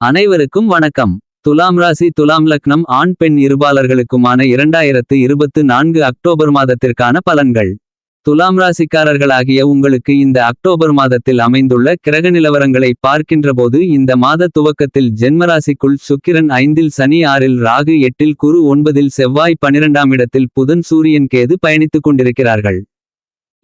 அனைவருக்கும் வணக்கம். துலாம் ராசி துலாம் லக்னம் ஆண் பெண் இருபாலர்களுக்குமான இரண்டாயிரத்து இருபத்து நான்கு அக்டோபர் மாதத்திற்கான பலன்கள். துலாம் ராசிக்காரர்களாகிய உங்களுக்கு இந்த அக்டோபர் மாதத்தில் அமைந்துள்ள கிரக நிலவரங்களை பார்க்கின்றபோது இந்த மாத துவக்கத்தில் ஜென்மராசிக்குள் சுக்கிரன் ஐந்தில் சனி ஆறில் ராகு எட்டில் குரு ஒன்பதில் செவ்வாய் பனிரெண்டாம் இடத்தில் புதன் சூரியன் கேது பயணித்துக் கொண்டிருக்கிறார்கள்.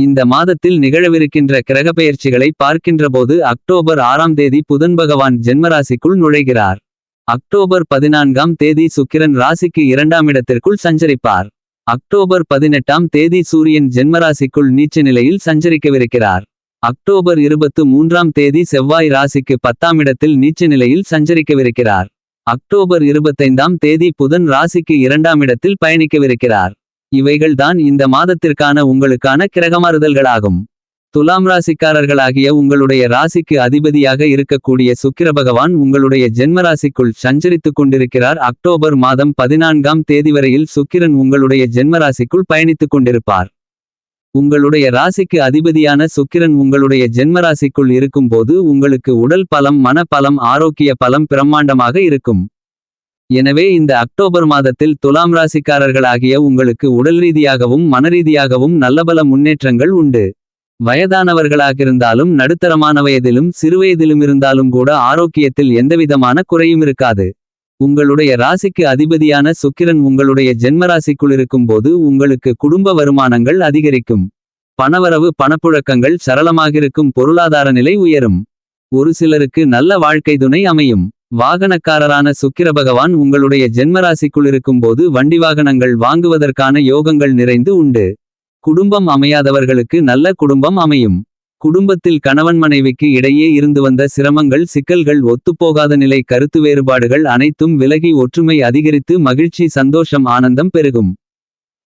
இந்த மாதத்தில் நிகழவிருக்கின்ற கிரகப்பெயர்ச்சிகளை பார்க்கின்றபோது அக்டோபர் ஆறாம் தேதி புதன் பகவான் ஜென்மராசிக்குள் நுழைகிறார். அக்டோபர் பதினான்காம் தேதி சுக்கிரன் ராசிக்கு இரண்டாம் இடத்திற்குள் சஞ்சரிப்பார். அக்டோபர் பதினெட்டாம் தேதி சூரியன் ஜென்மராசிக்குள் நீச்ச நிலையில் சஞ்சரிக்கவிருக்கிறார். அக்டோபர் இருபத்து மூன்றாம் தேதி செவ்வாய் ராசிக்கு பத்தாம் இடத்தில் நீச்ச நிலையில் சஞ்சரிக்கவிருக்கிறார். அக்டோபர் இருபத்தைந்தாம் தேதி புதன் ராசிக்கு இரண்டாம் இடத்தில் பயணிக்கவிருக்கிறார். இவைகள்தான் இந்த மாதத்திற்கான உங்களுக்கான கிரகமாறுதல்களாகும். துலாம் ராசிக்காரர்களாகிய உங்களுடைய ராசிக்கு அதிபதியாக இருக்கக்கூடிய சுக்கிர பகவான் உங்களுடைய ஜென்மராசிக்குள் சஞ்சரித்துக் கொண்டிருக்கிறார். அக்டோபர் மாதம் பதினான்காம் தேதி வரையில் சுக்கிரன் உங்களுடைய ஜென்மராசிக்குள் பயணித்துக் கொண்டிருப்பார். உங்களுடைய ராசிக்கு அதிபதியான சுக்கிரன் உங்களுடைய ஜென்மராசிக்குள் இருக்கும்போது உங்களுக்கு உடல் பலம் மன பலம் ஆரோக்கிய பலம் பிரம்மாண்டமாக இருக்கும். எனவே இந்த அக்டோபர் மாதத்தில் துலாம் ராசிக்காரர்களாகிய உங்களுக்கு உடல் ரீதியாகவும் மனரீதியாகவும் நல்லபல முன்னேற்றங்கள் உண்டு. வயதானவர்களாகிருந்தாலும் நடுத்தரமான வயதிலும் சிறுவயதிலும் இருந்தாலும் கூட ஆரோக்கியத்தில் எந்தவிதமான குறையும் இருக்காது. உங்களுடைய ராசிக்கு அதிபதியான சுக்கிரன் உங்களுடைய ஜென்மராசிக்குள் இருக்கும்போது உங்களுக்கு குடும்ப வருமானங்கள் அதிகரிக்கும். பணவரவு பணப்புழக்கங்கள் சரளமாகிருக்கும் பொருளாதார நிலை உயரும். ஒரு சிலருக்கு நல்ல வாழ்க்கை துணை அமையும். வாகனக்காரரான சுக்கிர பகவான் உங்களுடைய ஜென்மராசிக்குள் இருக்கும்போது வண்டி வாகனங்கள் வாங்குவதற்கான யோகங்கள் நிறைந்து உண்டு. குடும்பம் அமையாதவர்களுக்கு நல்ல குடும்பம் அமையும். குடும்பத்தில் கணவன் மனைவிக்கு இடையே இருந்து வந்த சிரமங்கள் சிக்கல்கள் ஒத்துப்போகாத நிலை கருத்து வேறுபாடுகள் அனைத்தும் விலகி ஒற்றுமை அதிகரித்து மகிழ்ச்சி சந்தோஷம் ஆனந்தம் பெருகும்.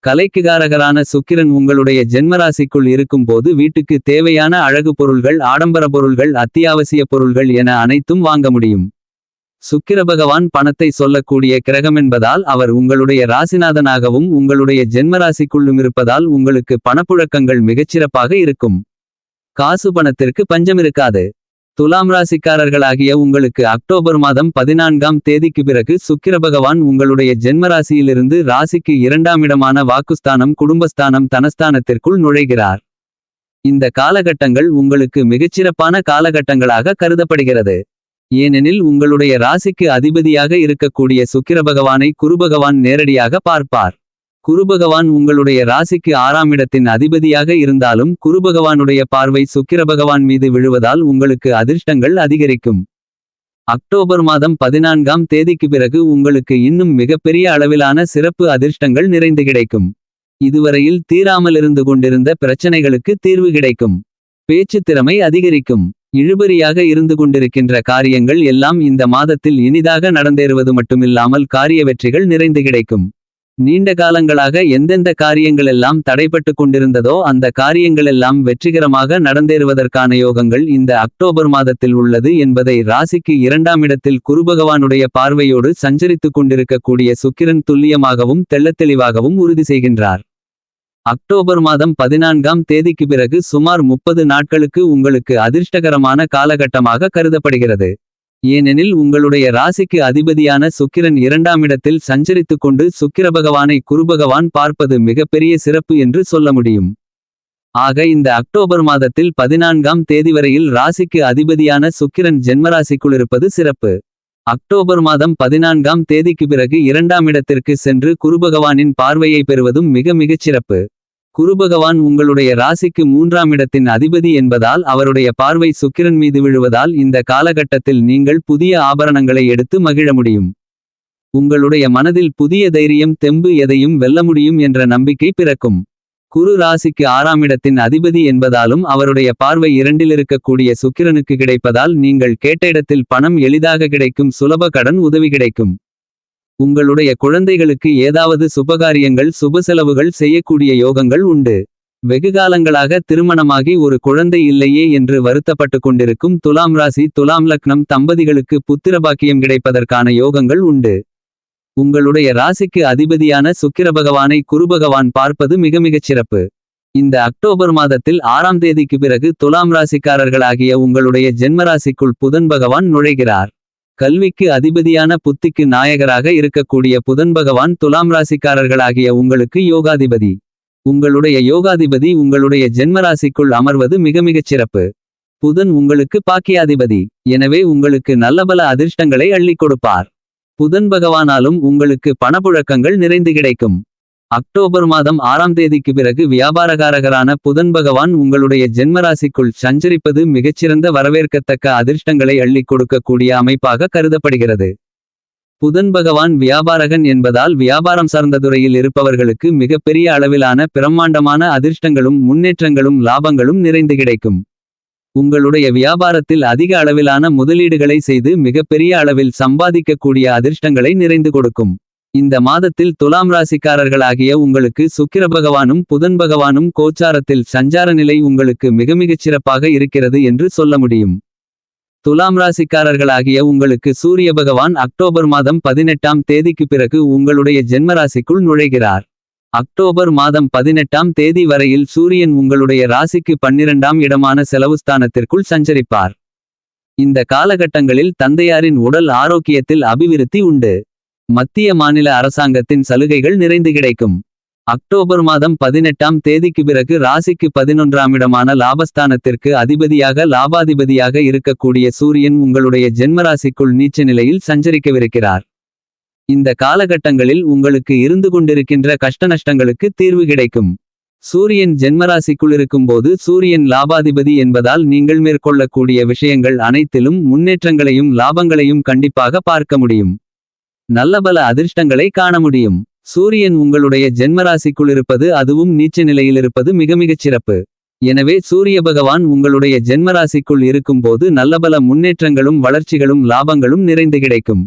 கலைக்குகாரகரான சுக்கிரன் உங்களுடைய ஜென்மராசிக்குள் இருக்கும்போது வீட்டுக்கு தேவையான அழகு பொருள்கள் ஆடம்பர பொருள்கள் அத்தியாவசிய பொருள்கள் என அனைத்தும் வாங்க முடியும். சுக்கிர பகவான் பணத்தை சொல்லக்கூடிய கிரகமென்பதால் அவர் உங்களுடைய ராசிநாதனாகவும் உங்களுடைய ஜென்மராசிக்குள்ளும் இருப்பதால் உங்களுக்கு பணப்புழக்கங்கள் மிகச்சிறப்பாக இருக்கும். காசு பணத்திற்கு பஞ்சமிருக்காது துலாம் ராசிக்காரர்களாகிய உங்களுக்கு அக்டோபர் மாதம் பதினான்காம் தேதிக்கு பிறகு சுக்கிர பகவான் உங்களுடைய ஜென்மராசியிலிருந்து ராசிக்கு இரண்டாம் இடமான வாக்குஸ்தானம் குடும்பஸ்தானம் தனஸ்தானத்திற்குள் நுழைகிறார். இந்த காலகட்டங்கள் உங்களுக்கு மிகச்சிறப்பான காலகட்டங்களாக கருதப்படுகிறது. ஏனெனில் உங்களுடைய ராசிக்கு அதிபதியாக இருக்கக்கூடிய சுக்கிரபகவானை குருபகவான் நேரடியாக பார்ப்பார். குருபகவான் உங்களுடைய ராசிக்கு ஆறாம் இடத்தின் அதிபதியாக இருந்தாலும் குருபகவானுடைய பார்வை சுக்கிரபகவான் மீது விழுவதால் உங்களுக்கு அதிர்ஷ்டங்கள் அதிகரிக்கும். அக்டோபர் மாதம் பதினான்காம் தேதிக்கு பிறகு உங்களுக்கு இன்னும் மிகப்பெரிய அளவிலான சிறப்பு அதிர்ஷ்டங்கள் நிறைந்து கிடைக்கும். இதுவரையில் தீராமலிருந்து கொண்டிருந்த பிரச்சனைகளுக்கு தீர்வு கிடைக்கும். பேச்சு திறமை அதிகரிக்கும். இழுபறியாக இருந்து கொண்டிருக்கின்ற காரியங்கள் எல்லாம் இந்த மாதத்தில் இனிதாக நடந்தேறுவது மட்டுமில்லாமல் காரிய வெற்றிகள் நிறைந்து கிடைக்கும். நீண்ட காலங்களாக எந்தெந்த காரியங்களெல்லாம் தடைப்பட்டு கொண்டிருந்ததோ அந்த காரியங்களெல்லாம் வெற்றிகரமாக நடந்தேறுவதற்கான யோகங்கள் இந்த அக்டோபர் மாதத்தில் உள்ளது என்பதை ராசிக்கு இரண்டாம் இடத்தில் குருபகவானுடைய பார்வையோடு சஞ்சரித்துக் கொண்டிருக்கக்கூடிய சுக்கிரன் துல்லியமாகவும் தெள்ளத்தெளிவாகவும் உறுதி செய்கின்றார். அக்டோபர் மாதம் பதினான்காம் தேதிக்கு பிறகு சுமார் முப்பது நாட்களுக்கு உங்களுக்கு அதிர்ஷ்டகரமான காலகட்டமாக கருதப்படுகிறது. ஏனெனில் உங்களுடைய ராசிக்கு அதிபதியான சுக்கிரன் இரண்டாம் இடத்தில் சஞ்சரித்துக் கொண்டு சுக்கிர பகவானை குருபகவான் பார்ப்பது மிகப்பெரிய சிறப்பு என்று சொல்ல முடியும். ஆக இந்த அக்டோபர் மாதத்தில் பதினான்காம் தேதி வரையில் ராசிக்கு அதிபதியான சுக்கிரன் ஜென்மராசிக்குள் இருப்பது சிறப்பு. அக்டோபர் மாதம் பதினான்காம் தேதிக்கு பிறகு இரண்டாம் இடத்திற்கு சென்று குருபகவானின் பார்வையை பெறுவதும் மிக மிகச் சிறப்பு. குருபகவான் உங்களுடைய ராசிக்கு மூன்றாம் இடத்தின் அதிபதி என்பதால் அவருடைய பார்வை சுக்கிரன் மீது விழுவதால் இந்த காலகட்டத்தில் நீங்கள் புதிய ஆபரணங்களை எடுத்து மகிழ முடியும். உங்களுடைய மனதில் புதிய தைரியம் தெம்பு எதையும் வெல்ல முடியும் என்ற நம்பிக்கை பிறக்கும். குரு ராசிக்கு ஆறாம் இடத்தின் அதிபதி என்பதாலும் அவருடைய பார்வை இரண்டில் இருக்கக்கூடிய சுக்கிரனுக்கு கிடைப்பதால் நீங்கள் கேட்ட இடத்தில் பணம் எளிதாக கிடைக்கும் சுலப கடன் உதவி கிடைக்கும். உங்களுடைய குழந்தைகளுக்கு ஏதாவது சுபகாரியங்கள் சுப செலவுகள் செய்யக்கூடிய யோகங்கள் உண்டு. வெகுகாலங்களாக திருமணமாகி ஒரு குழந்தை இல்லையே என்று வருத்தப்பட்டு கொண்டிருக்கும் துலாம் ராசி துலாம் லக்னம் தம்பதிகளுக்கு புத்திரபாக்கியம் கிடைப்பதற்கான யோகங்கள் உண்டு. உங்களுடைய ராசிக்கு அதிபதியான சுக்கிர பகவானை குருபகவான் பார்ப்பது மிக மிகச் சிறப்பு. இந்த அக்டோபர் மாதத்தில் ஆறாம் தேதிக்கு பிறகு துலாம் ராசிக்காரர்களாகிய உங்களுடைய ஜென்மராசிக்குள் புதன் பகவான் நுழைகிறார். கல்விக்கு அதிபதியான புத்திக்கு நாயகராக இருக்கக்கூடிய புதன் பகவான் துலாம் ராசிக்காரர்களாகிய உங்களுக்கு யோகாதிபதி. உங்களுடைய யோகாதிபதி உங்களுடைய ஜென்மராசிக்குள் அமர்வது மிக மிகச் சிறப்பு. புதன் உங்களுக்கு பாக்கியாதிபதி எனவே உங்களுக்கு நல்லபல அதிர்ஷ்டங்களை அள்ளிக் கொடுப்பார். புதன் பகவானாலும் உங்களுக்கு பணப்புழக்கங்கள் நிறைந்து கிடைக்கும். அக்டோபர் மாதம் ஆறாம் தேதிக்கு பிறகு வியாபாரகாரகரான புதன் பகவான் உங்களுடைய ஜென்மராசிக்குள் சஞ்சரிப்பது மிகச்சிறந்த வரவேற்கத்தக்க அதிர்ஷ்டங்களை அள்ளிக் கொடுக்கக்கூடிய அமைப்பாக கருதப்படுகிறது. புதன் பகவான் வியாபாரகன் என்பதால் வியாபாரம் சார்ந்த துறையில் இருப்பவர்களுக்கு மிகப்பெரிய அளவிலான பிரம்மாண்டமான அதிர்ஷ்டங்களும் முன்னேற்றங்களும் லாபங்களும் நிறைந்து கிடைக்கும். உங்களுடைய வியாபாரத்தில் அதிக அளவிலான முதலீடுகளை செய்து மிகப்பெரிய அளவில் சம்பாதிக்கக்கூடிய அதிர்ஷ்டங்களை நிறைந்து கொடுக்கும். இந்த மாதத்தில் துலாம் ராசிக்காரர்களாகிய உங்களுக்கு சுக்கிர பகவானும் புதன் பகவானும் கோச்சாரத்தில் சஞ்சார நிலை உங்களுக்கு மிக மிகச் சிறப்பாக இருக்கிறது என்று சொல்ல முடியும். துலாம் ராசிக்காரர்களாகிய உங்களுக்கு சூரிய பகவான் அக்டோபர் மாதம் பதினெட்டாம் தேதிக்கு பிறகு உங்களுடைய ஜென்மராசிக்குள் நுழைகிறார். அக்டோபர் மாதம் பதினெட்டாம் தேதி வரையில் சூரியன் உங்களுடைய ராசிக்கு பன்னிரண்டாம் இடமான செலவுஸ்தானத்திற்குள் சஞ்சரிப்பார். இந்த காலகட்டங்களில் தந்தையாரின் உடல் ஆரோக்கியத்தில் அபிவிருத்தி உண்டு. மத்திய மாநில அரசாங்கத்தின் சலுகைகள் நிறைந்து கிடைக்கும். அக்டோபர் மாதம் பதினெட்டாம் தேதிக்கு பிறகு ராசிக்கு பதினொன்றாம் இடமான லாபஸ்தானத்திற்கு அதிபதியாக லாபாதிபதியாக இருக்கக்கூடிய சூரியன் உங்களுடைய ஜென்மராசிக்குள் நீச்ச நிலையில் சஞ்சரிக்கவிருக்கிறார். இந்த காலகட்டங்களில் உங்களுக்கு இருந்து கொண்டிருக்கின்ற கஷ்டநஷ்டங்களுக்கு தீர்வு கிடைக்கும். சூரியன் ஜென்மராசிக்குள் இருக்கும்போது சூரியன் லாபாதிபதி என்பதால் நீங்கள் மேற்கொள்ளக்கூடிய விஷயங்கள் அனைத்திலும் முன்னேற்றங்களையும் லாபங்களையும் கண்டிப்பாக பார்க்க முடியும். நல்லபல அதிர்ஷ்டங்களை காண முடியும். சூரியன் உங்களுடைய ஜென்மராசிக்குள் இருப்பது அதுவும் நீச்ச நிலையில் இருப்பது மிக மிகச் சிறப்பு. எனவே சூரிய பகவான் உங்களுடைய ஜென்மராசிக்குள் இருக்கும்போது நல்லபல முன்னேற்றங்களும் வளர்ச்சிகளும் லாபங்களும் நிறைந்து கிடைக்கும்.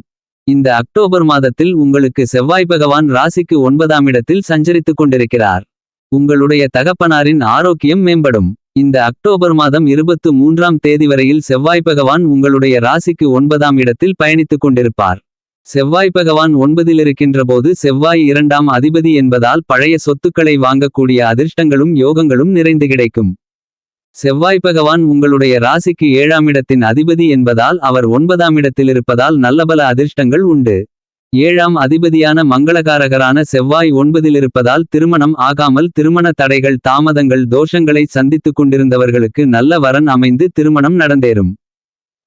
இந்த அக்டோபர் மாதத்தில் உங்களுக்கு செவ்வாய் பகவான் ராசிக்கு ஒன்பதாம் இடத்தில் சஞ்சரித்துக் கொண்டிருக்கிறார். உங்களுடைய தகப்பனாரின் ஆரோக்கியம் மேம்படும். இந்த அக்டோபர் மாதம் இருபத்து மூன்றாம் தேதி வரையில் செவ்வாய் பகவான் உங்களுடைய ராசிக்கு ஒன்பதாம் இடத்தில் பயணித்துக் கொண்டிருப்பார். செவ்வாய் பகவான் ஒன்பதில் இருக்கின்ற போது செவ்வாய் இரண்டாம் அதிபதி என்பதால் பழைய சொத்துக்களை வாங்கக்கூடிய அதிர்ஷ்டங்களும் யோகங்களும் நிறைந்து கிடைக்கும். செவ்வாய் பகவான் உங்களுடைய ராசிக்கு ஏழாம் இடத்தின் அதிபதி என்பதால் அவர் ஒன்பதாம் இடத்தில் இருப்பதால் நல்லபல அதிர்ஷ்டங்கள் உண்டு. ஏழாம் அதிபதியான மங்களகாரகரான செவ்வாய் ஒன்பதில் இருப்பதால் திருமணம் ஆகாமல் திருமண தடைகள் தாமதங்கள் தோஷங்களை சந்தித்துக் கொண்டிருந்தவர்களுக்கு நல்ல வரன் அமைந்து திருமணம் நடந்தேறும்.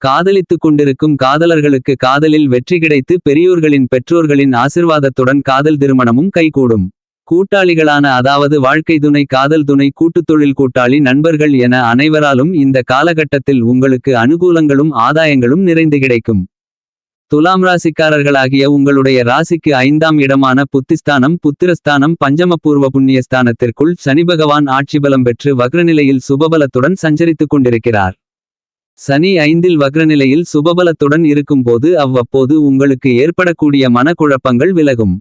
காதலித்துக் கொண்டிருக்கும் காதலர்களுக்கு காதலில் வெற்றி கிடைத்து பெரியோர்களின் பெற்றோர்களின் ஆசிர்வாதத்துடன் காதல் திருமணமும் கைகூடும். கூட்டாளிகளான அதாவது வாழ்க்கை துணை காதல் துணை கூட்டுத் தொழில் கூட்டாளி நண்பர்கள் என அனைவராலும் இந்த காலகட்டத்தில் உங்களுக்கு அனுகூலங்களும் ஆதாயங்களும் நிறைந்து கிடைக்கும். துலாம் ராசிக்காரர்களாகிய உங்களுடைய ராசிக்கு ஐந்தாம் இடமான புத்திஸ்தானம் புத்திரஸ்தானம் பஞ்சமபூர்வ புண்ணியஸ்தானத்திற்குள் சனி பகவான் ஆட்சி பலம் பெற்று வக்ரநிலையில் சுபபலத்துடன் சஞ்சரித்துக் கொண்டிருக்கிறார். சனி ஐந்தில் வக்ரநிலையில் சுபபலத்துடன் இருக்கும்போது அவ்வப்போது உங்களுக்கு ஏற்படக்கூடிய மனக்குழப்பங்கள் விலகும்.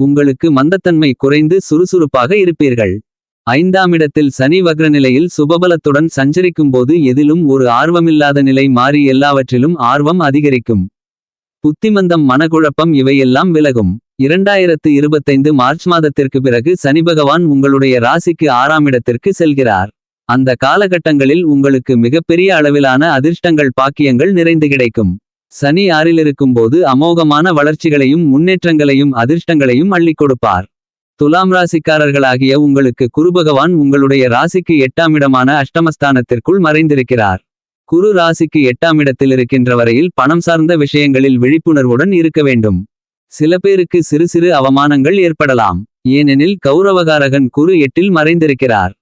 உங்களுக்கு மந்தத்தன்மை குறைந்து சுறுசுறுப்பாக இருப்பீர்கள். ஐந்தாமிடத்தில் சனி வக்ரநிலையில் சுபபலத்துடன் சஞ்சரிக்கும்போது எதிலும் ஒரு ஆர்வமில்லாத நிலை மாறி எல்லாவற்றிலும் ஆர்வம் அதிகரிக்கும். புத்திமந்தம் மனக்குழப்பம் இவையெல்லாம் விலகும். இரண்டாயிரத்து இருபத்தைந்து மார்ச் மாதத்திற்கு பிறகு சனி பகவான் உங்களுடைய ராசிக்கு ஆறாம் இடத்திற்கு செல்கிறார். அந்த காலகட்டங்களில் உங்களுக்கு மிகப்பெரிய அளவிலான அதிர்ஷ்டங்கள் பாக்கியங்கள் நிறைந்து கிடைக்கும். சனி ஆறிலிருக்கும்போது அமோகமான வளர்ச்சிகளையும் முன்னேற்றங்களையும் அதிர்ஷ்டங்களையும் அள்ளிக் கொடுப்பார். துலாம் ராசிக்காரர்களாகிய உங்களுக்கு குருபகவான் உங்களுடைய ராசிக்கு எட்டாம் இடமான அஷ்டமஸ்தானத்திற்குள் மறைந்திருக்கிறார். குரு ராசிக்கு எட்டாம் இடத்தில் இருக்கின்ற வரையில் பணம் சார்ந்த விஷயங்களில் விழிப்புணர்வுடன் இருக்க வேண்டும். சில பேருக்கு சிறு சிறு அவமானங்கள் ஏற்படலாம். ஏனெனில் கௌரவகாரகன் குரு எட்டில் மறைந்திருக்கிறார்.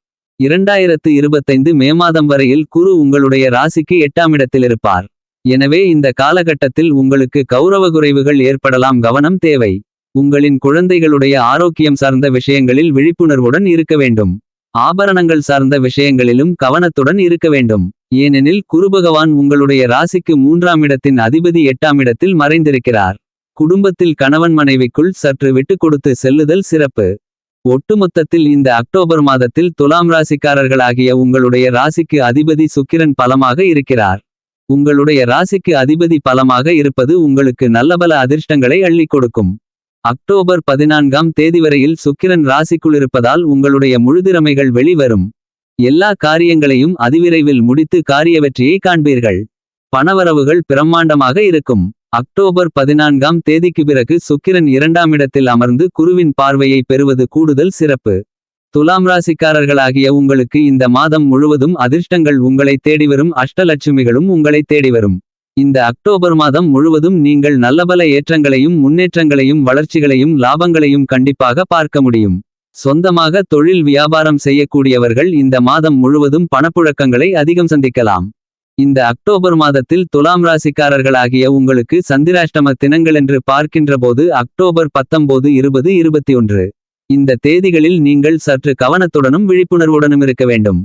இரண்டாயிரத்து இருபத்தைந்து மே மாதம் வரையில் குரு உங்களுடைய ராசிக்கு எட்டாம் இடத்தில் இருப்பார் எனவே இந்த காலகட்டத்தில் உங்களுக்கு கௌரவ குறைவுகள் ஏற்படலாம் கவனம் தேவை. உங்களின் குழந்தைகளுடைய ஆரோக்கியம் சார்ந்த விஷயங்களில் விழிப்புணர்வுடன் இருக்க வேண்டும். ஆபரணங்கள் சார்ந்த விஷயங்களிலும் கவனத்துடன் இருக்க வேண்டும். ஏனெனில் குருபகவான் உங்களுடைய ராசிக்கு மூன்றாம் இடத்தின் அதிபதி எட்டாம் இடத்தில் மறைந்திருக்கிறார். குடும்பத்தில் கணவன் மனைவிக்குள் சற்று விட்டு கொடுத்து செல்லுதல் சிறப்பு. ஒட்டுமொத்தத்தில் இந்த அக்டோபர் மாதத்தில் துலாம் ராசிக்காரர்களாகிய உங்களுடைய ராசிக்கு அதிபதி சுக்கிரன் பலமாக இருக்கிறார். உங்களுடைய ராசிக்கு அதிபதி பலமாக இருப்பது உங்களுக்கு நல்லபல அதிர்ஷ்டங்களை அள்ளிக் கொடுக்கும். அக்டோபர் பதினான்காம் தேதி வரையில் சுக்கிரன் ராசிக்குள் இருப்பதால் உங்களுடைய முழுதிறமைகள் வெளிவரும். எல்லா காரியங்களையும் அதிவிரைவில் முடித்து காரிய வெற்றியை காண்பீர்கள். பணவரவுகள் பிரம்மாண்டமாக இருக்கும். அக்டோபர் பதினான்காம் தேதிக்கு பிறகு சுக்கிரன் இரண்டாம் இடத்தில் அமர்ந்து குருவின் பார்வையை பெறுவது கூடுதல் சிறப்பு. துலாம் ராசிக்காரர்களாகிய உங்களுக்கு இந்த மாதம் முழுவதும் அதிர்ஷ்டங்கள் உங்களை தேடிவரும் அஷ்டலட்சுமிகளும் உங்களை தேடிவரும். இந்த அக்டோபர் மாதம் முழுவதும் நீங்கள் நல்லபல ஏற்றங்களையும் முன்னேற்றங்களையும் வளர்ச்சிகளையும் லாபங்களையும் கண்டிப்பாக பார்க்க முடியும். சொந்தமாக தொழில் வியாபாரம் செய்யக்கூடியவர்கள் இந்த மாதம் முழுவதும் பணப்புழக்கங்களை அதிகம் சந்திக்கலாம். இந்த அக்டோபர் மாதத்தில் துலாம் ராசிக்காரர்களாகிய உங்களுக்கு சந்திராஷ்டம தினங்களென்று பார்க்கின்றபோது அக்டோபர் பத்தொன்பது இருபது இருபத்தி ஒன்று. இந்த தேதிகளில் நீங்கள் சற்று கவனத்துடனும் விழிப்புணர்வுடனும் இருக்க வேண்டும்.